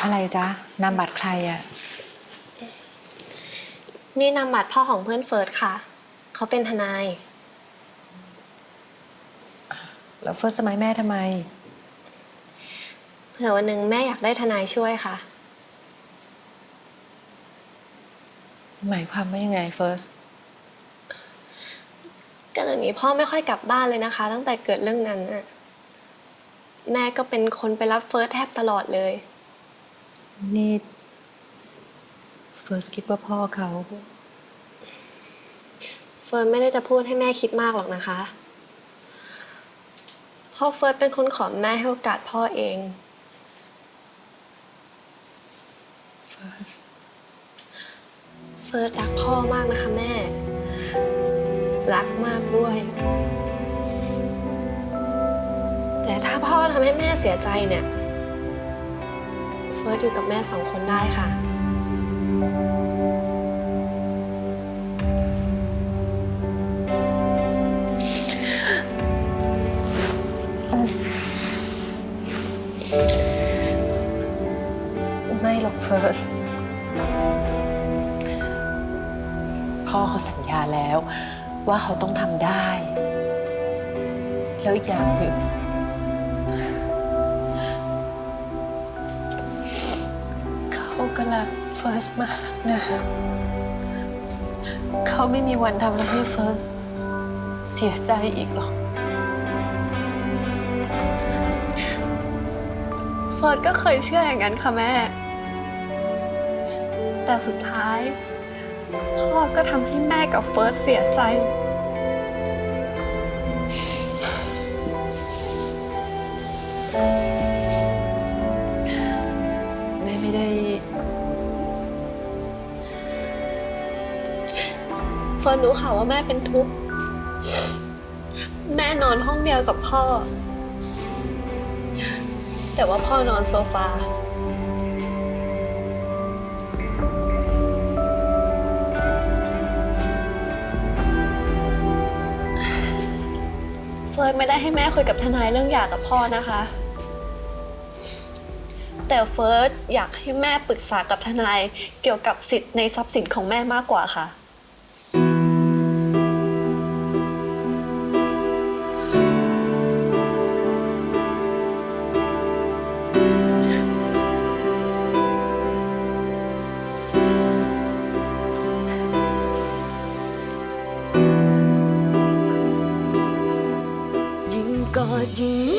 อะไรจ๊ะนามบัตรใครอะนี่นำบัตรพ่อของเพื่อนเฟิร์สค่ะ เขาเป็นทนาย แล้วเฟิร์สสมัยแม่ทำไม เผื่อวันหนึ่งแม่อยากได้ทนายช่วยค่ะ หมายความว่ายังไงเฟิร์สก็เดี๋ยวนี้พ่อไม่ค่อยกลับบ้านเลยนะคะ ตั้งแต่เกิดเรื่องนั้นน่ะแม่ก็เป็นคนไปรับเฟิร์สแทบตลอดเลย นี่เฟิร์สคิดว่าพ่อเขาเฟิร์สไม่ได้จะพูดให้แม่คิดมากหรอกนะคะพ่อเฟิร์สเป็นคนขอแม่ให้โอกาสพ่อเองเฟิร์สเฟิร์สรักพ่อมากนะคะแม่ รักมากด้วย แต่ถ้าพ่อทำให้แม่เสียใจเนี่ย เฟิร์สอยู่กับแม่สองคนได้ค่ะ ไม่หรอกเฟิร์ส พ่อเขาสัญญาแล้วว่าเขาต้องทำได้ แล้วอีกอย่างหนึ่ง ก็รักเฟิร์สมากนะ เขาไม่มีวันทำให้เฟิร์สเสียใจอีกหรอก เฟิร์สก็เคยเชื่ออย่างนั้นค่ะแม่ แต่สุดท้ายพ่อก็ทำให้แม่กับเฟิร์สเสียใจ ฟิร์นรู้ข่าวว่าแม่เป็นทุกข์ แม่นอนห้องเดียวกับพ่อ แต่ว่าพ่อนอนโซฟา เฟิร์นไม่ได้ให้แม่คุยกับทนายเรื่องหย่ากับพ่อนะคะ แต่เฟิร์สอยากให้แม่ปรึกษากับทนายเกี่ยวกับสิทธิ์ในทรัพย์สินของแม่มากกว่าค่ะ ก